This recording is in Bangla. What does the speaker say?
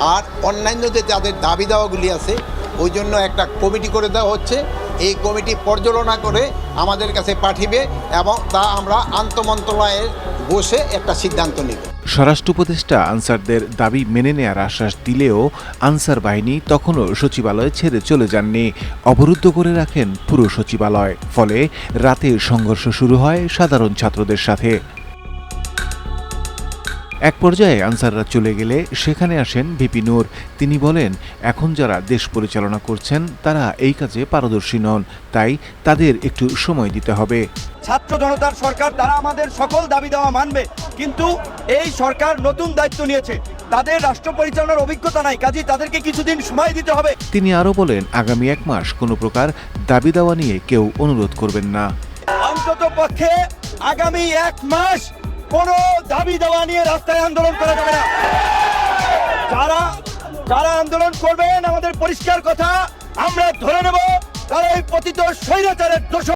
আর অন্যান্য যে তাদের দাবি দাওয়াগুলি আছে, ওই জন্য একটা কমিটি করে দেওয়া হচ্ছে। এই কমিটি পর্যালোচনা করে আমাদের কাছে পাঠিবে এবং তা আমরা আন্তমন্ত্রণালয়ে বসে একটা সিদ্ধান্ত নেব। স্বরাষ্ট্র উপদেষ্টা আনসারদের দাবি মেনে নেয়ার আশ্বাস দিলেও আনসার বাহিনী তখনও সচিবালয় ছেড়ে চলে যাননি। অবরুদ্ধ করে রাখেন পুরো সচিবালয়। ফলে রাতে সংঘর্ষ শুরু হয় সাধারণ ছাত্রদের সাথে। এক পর্যায়ে আনসাররা চলে গেলে সেখানে আসেন ভিপি নূর। তিনি বলেন এখন যারা দেশ পরিচালনা করছেন তারা এই কাজে পারদর্শী নন। তাই তাদের একটু সময় দিতে হবে। ছাত্র জনতার সরকার তারা আমাদের সকল দাবি দেওয়া মানবে। কিন্তু এই সরকার নতুন দায়িত্ব নিয়েছে। তাদের রাষ্ট্র পরিচালনার অভিজ্ঞতা নাই। কাজে তাদেরকে কিছুদিন সময় দিতে হবে। তিনি আরও বলেন আগামী এক মাস কোনো প্রকার দাবি দাওয়া নিয়ে কেউ অনুরোধ করবেন না। অন্তত পক্ষে আগামী এক মাস কোনো দাবি দেওয়া নিয়ে রাস্তায় আন্দোলন করা যাবে না। যারা যারা আন্দোলন করবেন, আমাদের পরিষ্কার কথা, আমরা ধরে নেব তারা এই পতিত স্বৈরাচারের দোষ